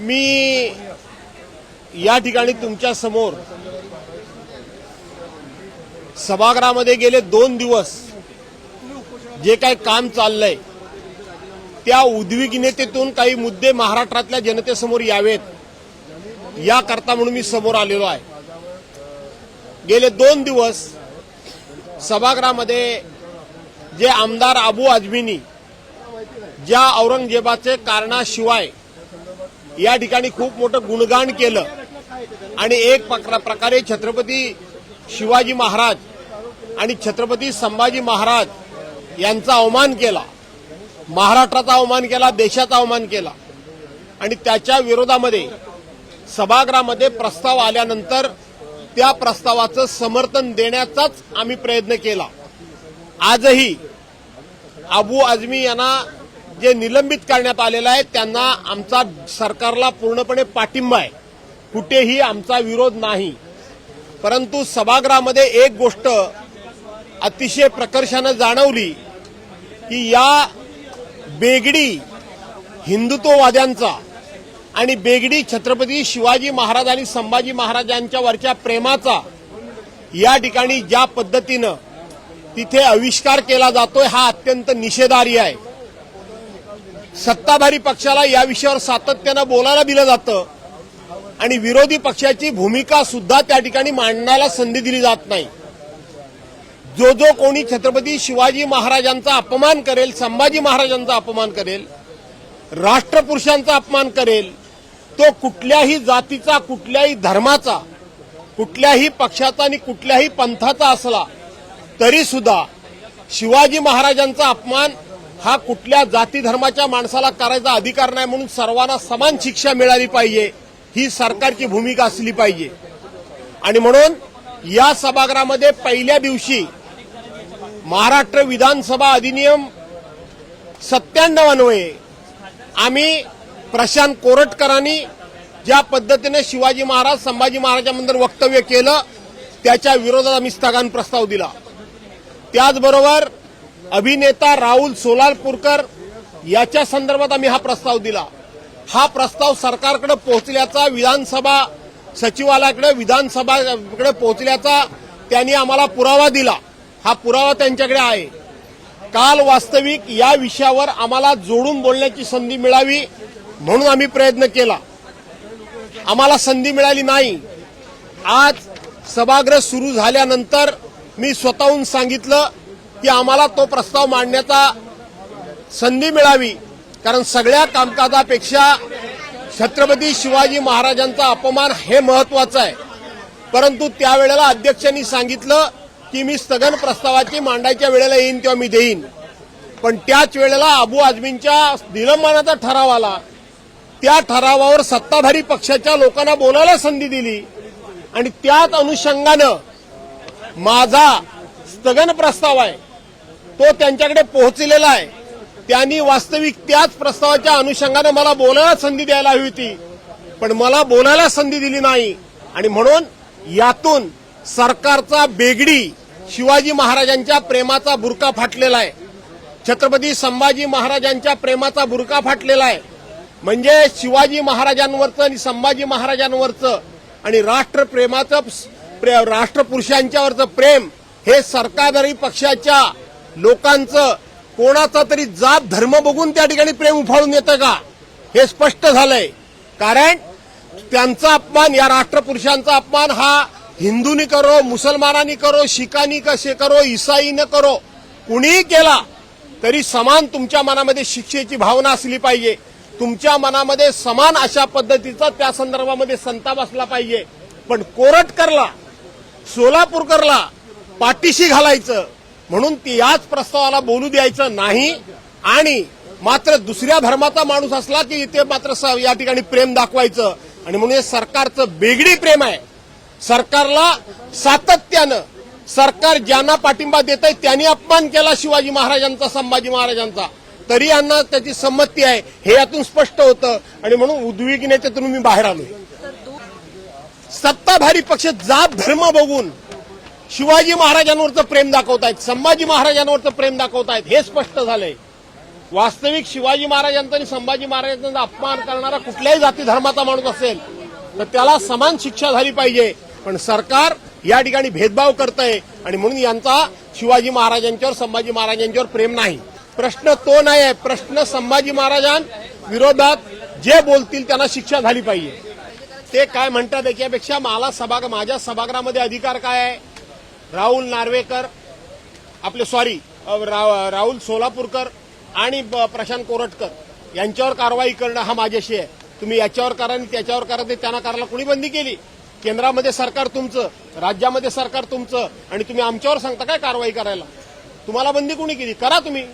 मी या ठिकाणी तुमच्यासमोर सभागृहामध्ये गेले दोन दिवस जे काही काम चाललंय त्या उद्विग्नतेतून काही मुद्दे महाराष्ट्रातल्या जनतेसमोर यावेत याकरता म्हणून मी समोर आलेलो आहे. गेले दोन दिवस सभागृहामध्ये जे आमदार अबू आझमीनी ज्या औरंगजेबाचे कारणाशिवाय या ठिकाणी खूप मोठं गुणगान केलं. आणि एक प्रकारे छत्रपती शिवाजी महाराज आणि छत्रपती संभाजी महाराज यांचा अवमान केला. महाराष्ट्राचा अवमान केला देशाचा अवमान केला. आणि त्याच्या विरोधामध्ये सभागृहामध्ये प्रस्ताव आल्यानंतर त्या प्रस्तावाचं समर्थन देण्याचाच आम्ही प्रयत्न केला. आजही अबू आझमी यांना जे निलंबित करण्यात आलेलं आहे त्यांना आमचा सरकारला पूर्णपणे पाठिंबा आहे. कुठेही आमचा विरोध नाही. परंतु सभागृहामध्ये एक गोष्ट अतिशय प्रकर्षानं जाणवली की या बेगडी हिंदुत्ववाद्यांचा आणि बेगडी छत्रपती शिवाजी महाराज आणि संभाजी महाराजांच्या वरच्या प्रेमाचा या ठिकाणी ज्या पद्धतीनं तिथे आविष्कार केला जातोय हा अत्यंत निषेधार्ह आहे. सत्ताधारी पक्षाला या विषयावर सातत्यानं बोलायला दिलं जातं. आणि विरोधी पक्षाची भूमिका सुद्धा त्या ठिकाणी मांडण्याला संधी दिली जात नाही. जो जो कोणी छत्रपती शिवाजी महाराजांचा अपमान करेल संभाजी महाराजांचा अपमान करेल राष्ट्रपुरुषांचा अपमान करेल तो कुठल्याही जातीचा कुठल्याही धर्माचा कुठल्याही पक्षाचा आणि कुठल्याही पंथाचा असला तरी सुद्धा शिवाजी महाराजांचा अपमान हा कुठल्या जाती धर्माच्या माणसाला करायचा अधिकार नाही म्हणून सर्वांना समान शिक्षा मिळाली पाहिजे. ही सरकारची भूमिका असली पाहिजे. आणि म्हणून या सभागृहामध्ये पहिल्या दिवशी महाराष्ट्र विधानसभा अधिनियम सत्त्याण्णव अन्वये आम्ही प्रशांत कोरटकरांनी ज्या पद्धतीने शिवाजी महाराज संभाजी महाराजांबद्दल वक्तव्य केलं त्याच्या विरोधात आम्ही स्थगन प्रस्ताव दिला. त्याचबरोबर अभिनेता राहुल सोलारपूरकर याच्या संदर्भात आम्ही हा प्रस्ताव दिला. हा प्रस्ताव सरकारकडे पोहोचल्याचा विधानसभा सचिवालयाकडे विधानसभाकडे पोहोचल्याचा त्यांनी आम्हाला पुरावा दिला. हा पुरावा त्यांच्याकडे आहे. काल वास्तविक या विषयावर आम्हाला जोडून बोलण्याची संधी मिळावी म्हणून आम्ही प्रयत्न केला. आम्हाला संधी मिळाली नाही. आज सभागृह सुरू झाल्यानंतर मी स्वतःहून सांगितलं की आम्हाला तो प्रस्ताव मांडण्याचा संधी मिळावी. कारण सगळ्या कामकाजापेक्षा छत्रपती शिवाजी महाराजांचा अपमान हे महत्वाचं आहे. परंतु त्यावेळेला अध्यक्षांनी सांगितलं की मी स्थगन प्रस्तावाची मांडायच्या वेळेला येईन तेव्हा मी देईन. पण त्याच वेळेला अबू आझमींच्या निलंबनाचा ठराव आला. त्या ठरावावर सत्ताधारी पक्षाच्या लोकांना बोलायला संधी दिली. आणि त्याच अनुषंगानं माझा स्थगन प्रस्ताव आहे. तो त्यांच्याकडे पोहोचलेला आहे. त्यांनी वास्तविक त्याच प्रस्तावाच्या अनुषंगानं मला बोलायला संधी द्यायला हवी होती. पण मला बोलायला संधी दिली नाही. आणि म्हणून यातून सरकारचा बेगडी शिवाजी महाराजांच्या प्रेमाचा बुरका फाटलेला आहे. छत्रपती संभाजी महाराजांच्या प्रेमाचा बुरका फाटलेला आहे. म्हणजे शिवाजी महाराजांवरचं आणि संभाजी महाराजांवरचं आणि राष्ट्रप्रेमाचं राष्ट्रपुरुषांच्यावरचं प्रेम हे सरकारदारी पक्षाच्या लोकांचं कोणाचा तरी जात धर्म बघून त्या ठिकाणी प्रेम उफाळून येतं का? हे स्पष्ट झालंय. कारण त्यांचा अपमान या राष्ट्रपुरुषांचा अपमान हा हिंदूनी करो मुसलमानांनी करो शिखांनी कसे करो इसाईनं करो कुणीही केला तरी समान तुमच्या मनामध्ये शिक्षेची भावना असली पाहिजे. तुमच्या मनामध्ये समान अशा पद्धतीचा त्या संदर्भामध्ये संताप असला पाहिजे. पण कोरटकरला सोलापूरकरला पाठीशी घालायचं म्हणून ती याच प्रस्तावाला बोलू द्यायचं नाही. आणि मात्र दुसऱ्या धर्माचा माणूस असला की इथे मात्र या ठिकाणी प्रेम दाखवायचं. आणि म्हणून हे सरकारचं बेगडी प्रेम आहे. सरकारला सातत्यानं सरकार ज्यांना पाठिंबा देत आहे त्यांनी अपमान केला शिवाजी महाराजांचा संभाजी महाराजांचा. तरी यांना त्याची संमती आहे. हे यातून स्पष्ट होतं. आणि म्हणून उद्विग्नतेतून मी बाहेर आलोय. सत्ताधारी पक्ष जात धर्म बघून शिवाजी महाराजांवरचं प्रेम दाखवतायत संभाजी महाराजांवरचं प्रेम दाखवतायत हे स्पष्ट झालंय. वास्तविक शिवाजी महाराजांचा आणि संभाजी महाराजांचा अपमान करणारा कुठल्याही जाती धर्माचा माणूस असेल तर त्याला समान शिक्षा झाली पाहिजे. पण सरकार या ठिकाणी भेदभाव करत आहे आणि म्हणून यांचा शिवाजी महाराजांच्यावर संभाजी महाराजांच्यावर प्रेम नाही. प्रश्न तो नाही आहे प्रश्न संभाजी महाराजां विरोधात जे बोलतील त्यांना शिक्षा झाली पाहिजे. ते काय म्हणतात याच्यापेक्षा मला सभाग माझ्या सभागृहामध्ये अधिकार काय आहे? राहुल नार्वेकर आपले सॉरी रा राहुल सोलापूरकर आणि ब- प्रशांत कोरटकर यांच्यावर कारवाई करणं हा माझ्याशी आहे. तुम्ही याच्यावर करा आणि त्याच्यावर करा ते त्यांना करायला कुणी बंदी केली? केंद्रामध्ये सरकार तुमचं राज्यामध्ये सरकार तुमचं आणि तुम्ही आमच्यावर सांगता काय कारवाई करायला? तुम्हाला बंदी कुणी केली? करा तुम्ही.